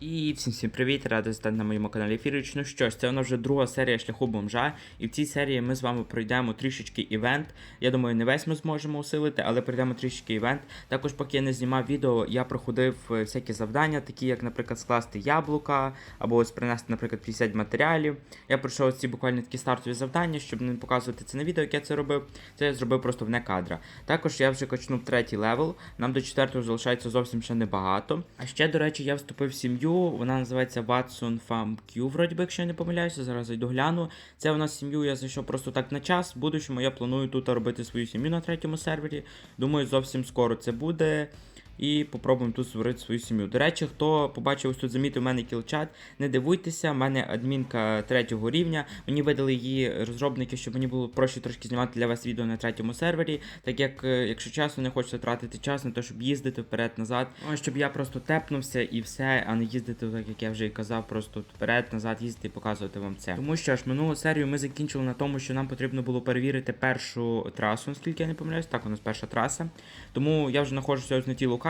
І всім всім привіт, радий стати на моєму каналі Фірич. Ну що ж, це нас вже друга серія шляху бомжа. І в цій серії ми з вами пройдемо трішечки івент. Я думаю, не весь ми зможемо усилити, але пройдемо трішечки івент. Також, поки я не знімав відео, я проходив е, всякі завдання, такі як, наприклад, скласти яблука, або ось принести, наприклад, 50 матеріалів. Я пройшов ці буквально такі стартові завдання, щоб не показувати це на відео, як я це робив. Це я зробив просто вне кадра. Також я вже качнув третій левел. Нам до четвертого залишається зовсім ще небагато. А ще, до речі, я вступив в сім'ю. Вона називається Watson Farm Q, вроді би, якщо я не помиляюся. Зараз зайду гляну. Це в нас сім'ю, я зайшов просто так на час. В будущому я планую тут робити свою сім'ю на третьому сервері. Думаю, зовсім скоро це буде. І попробуємо тут створити свою сім'ю. До речі, хто побачив ось тут замітив у мене кілчат, не дивуйтеся, в мене адмінка третього рівня. Мені видали її розробники, щоб мені було проще трошки знімати для вас відео на третьому сервері. Так як, е, якщо чесно, не хочеться тратити час на те, щоб їздити вперед-назад. Щоб я просто тепнувся і все, а не їздити, так як я вже і казав, просто вперед-назад їздити і показувати вам це. Тому що ж минулу серію ми закінчили на тому, що нам потрібно було перевірити першу трасу, наскільки я не помиляюсь. Так, у нас перша траса. Тому я вже знаходжуся ось на тій локації.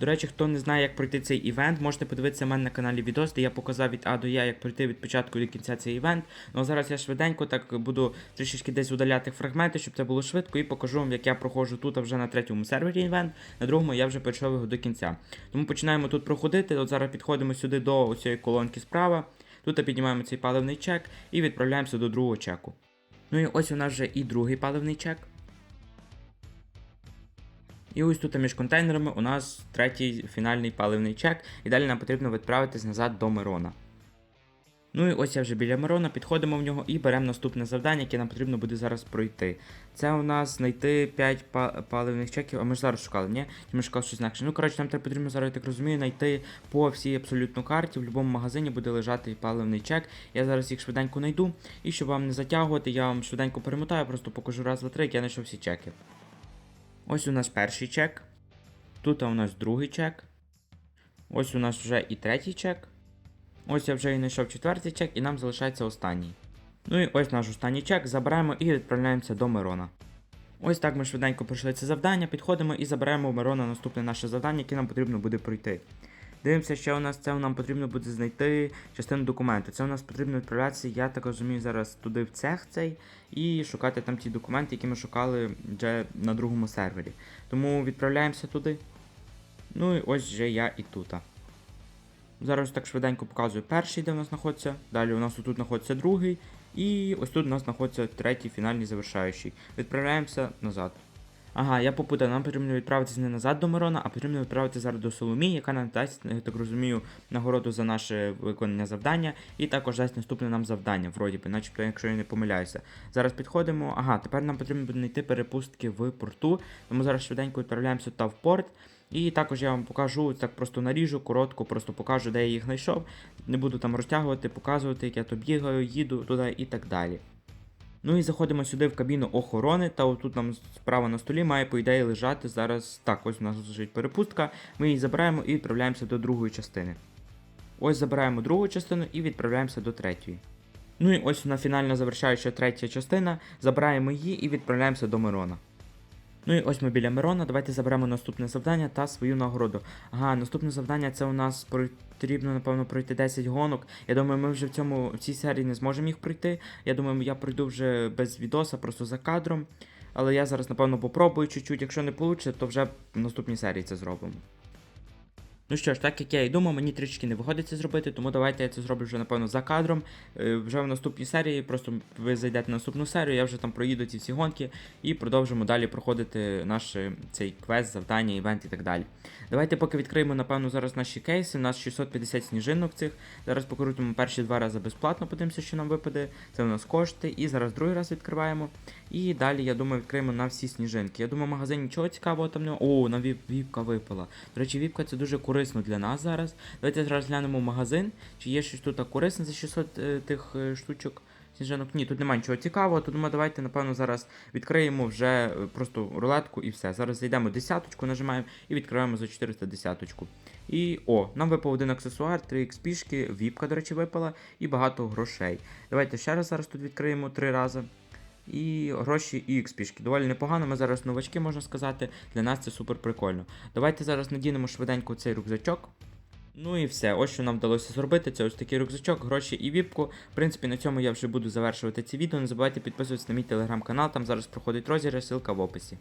До речі, хто не знає, як пройти цей івент, можете подивитися в мене на каналі відос, де я показав від А до Я, як пройти від початку до кінця цей івент. Ну а зараз я швиденько так буду трішечки десь удаляти фрагменти, щоб це було швидко, і покажу вам, як я проходжу тут вже на третьому сервері івент, на другому я вже пройшов його до кінця. Тому починаємо тут проходити. От зараз підходимо сюди до цієї колонки справа. Тут піднімаємо цей паливний чек і відправляємося до другого чеку. Ну і ось у нас вже і другий паливний чек. І ось тут між контейнерами у нас третій фінальний паливний чек, і далі нам потрібно відправитись назад до Мирона. Ну і ось я вже біля Мирона, підходимо в нього і беремо наступне завдання, яке нам потрібно буде зараз пройти. Це у нас знайти 5 па- паливних чеків, а ми ж зараз шукали, ні? Чи ми шукали щось інакше? Ну, коротше, нам треба потрібно зараз, я так розумію, знайти по всій абсолютно карті, в будь-якому магазині буде лежати паливний чек. Я зараз їх швиденько знайду. І щоб вам не затягувати, я вам швиденько перемотаю, просто покажу раз, два, три, як я знайшов всі чеки. Ось у нас перший чек. Тут у нас другий чек. Ось у нас вже і третій чек. Ось я вже і знайшов четвертий чек, і нам залишається останній. Ну і ось наш останній чек. Забираємо і відправляємося до Мирона. Ось так ми швиденько пройшли це завдання, підходимо і забираємо у Мирона наступне наше завдання, яке нам потрібно буде пройти. Дивимося, що у нас це нам потрібно буде знайти частину документу. Це у нас потрібно відправлятися, я так розумію, зараз туди в цех цей і шукати там ті документи, які ми шукали вже на другому сервері. Тому відправляємося туди. Ну і ось вже я і тут. Зараз так швиденько показую перший, де у нас знаходиться. Далі у нас тут знаходиться другий. І ось тут у нас знаходиться третій фінальний завершаючий. Відправляємося назад. Ага, я попутав, нам потрібно відправитися не назад до Мирона, а потрібно відправити зараз до Соломії, яка нам дасть, я так розумію, нагороду за наше виконання завдання, і також дасть наступне нам завдання, вроді би, начебто, якщо я не помиляюся. Зараз підходимо. Ага, тепер нам потрібно буде знайти перепустки в порту, тому зараз швиденько відправляємося та в порт. І також я вам покажу, так просто наріжу, коротко, просто покажу, де я їх знайшов. Не буду там розтягувати, показувати, як я то бігаю, їду туди і так далі. Ну і заходимо сюди в кабіну охорони, та отут нам справа на столі має, по ідеї, лежати зараз. Так, ось у нас лежить перепустка. Ми її забираємо і відправляємося до другої частини. Ось забираємо другу частину і відправляємося до третьої. Ну і ось вона фінально завершаюча третя частина. Забираємо її і відправляємося до Мирона. Ну і ось ми біля Мирона. Давайте заберемо наступне завдання та свою нагороду. Ага, наступне завдання це у нас потрібно, напевно, пройти 10 гонок. Я думаю, ми вже в цьому в цій серії не зможемо їх пройти. Я думаю, я пройду вже без відоса, просто за кадром. Але я зараз, напевно, попробую чуть-чуть. Якщо не вийде, то вже в наступній серії це зробимо. Ну що ж, так як я і думав, мені трішки не виходить це зробити, тому давайте я це зроблю вже, напевно, за кадром. Е, Вже в наступній серії, просто ви зайдете на наступну серію, я вже там проїду ці всі гонки і продовжимо далі проходити наш е, цей квест, завдання, івент і так далі. Давайте поки відкриємо, напевно, зараз наші кейси. У нас 650 сніжинок цих. Зараз покрутимо перші два рази безплатно, подивимося, що нам випаде. Це у нас кошти. І зараз другий раз відкриваємо. І далі, я думаю, відкриємо на всі сніжинки. Я думаю, в магазині нічого цікавого там немає. О, нам віп, віпка випала. До речі, віпка це дуже корисно для нас зараз. Давайте зараз глянемо магазин. Чи є щось тут корисне за 600 е, тих е, штучок. Сніжинок, ні, тут немає нічого цікавого, то думаю, давайте, напевно, зараз відкриємо вже е, просто рулетку і все. Зараз зайдемо десяточку, нажимаємо і відкриваємо за 400 десяточку. І о, нам випав один аксесуар, 3 XP, віпка, до речі, випала, і багато грошей. Давайте ще раз зараз тут відкриємо три рази. І гроші і XP. Доволі непогано, ми зараз новачки, можна сказати. Для нас це супер прикольно. Давайте зараз надінемо швиденько цей рюкзачок. Ну і все, ось що нам вдалося зробити. Це ось такий рюкзачок, гроші і віпку. В принципі, на цьому я вже буду завершувати ці відео. Не забувайте підписуватися на мій телеграм-канал, там зараз проходить розіграш, ссылка в описі.